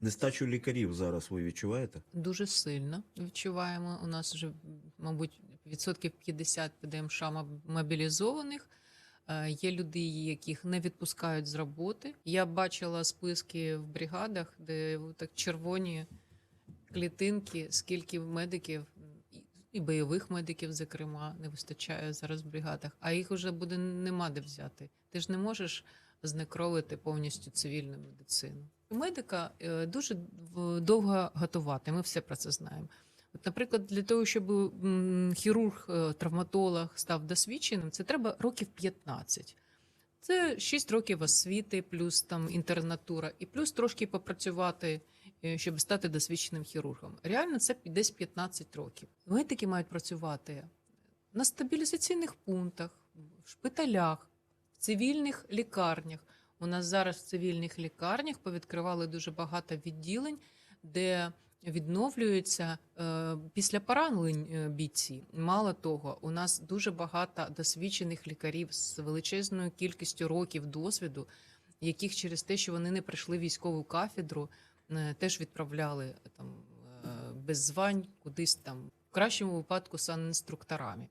Нестачу лікарів зараз ви відчуваєте? Дуже сильно відчуваємо. У нас вже, мабуть, відсотків 50 ПДМШ мобілізованих. Е, Є люди, яких не відпускають з роботи. Я бачила списки в бригадах, де так червоні клітинки, скільки медиків і- бойових медиків, зокрема, не вистачає зараз в бригадах, а їх вже буде нема де взяти. Ти ж не можеш знекровити повністю цивільну медицину. Медика е, дуже довго готувати. Ми все про це знаємо. От, наприклад, для того, щоб хірург, е, травматолог став досвідченим, це треба років 15. Це 6 років освіти, плюс там інтернатура, і плюс трошки попрацювати, е, щоб стати досвідченим хірургом. Реально, це десь 15 років. Медики мають працювати на стабілізаційних пунктах, в шпиталях, в цивільних лікарнях. У нас зараз в цивільних лікарнях повідкривали дуже багато відділень, де відновлюються е, після поранень е, бійці. Мало того, у нас дуже багато досвідчених лікарів з величезною кількістю років досвіду, яких через те, що вони не пройшли військову кафедру, е, теж відправляли там е, без звань кудись там. В кращому випадку санінструкторами.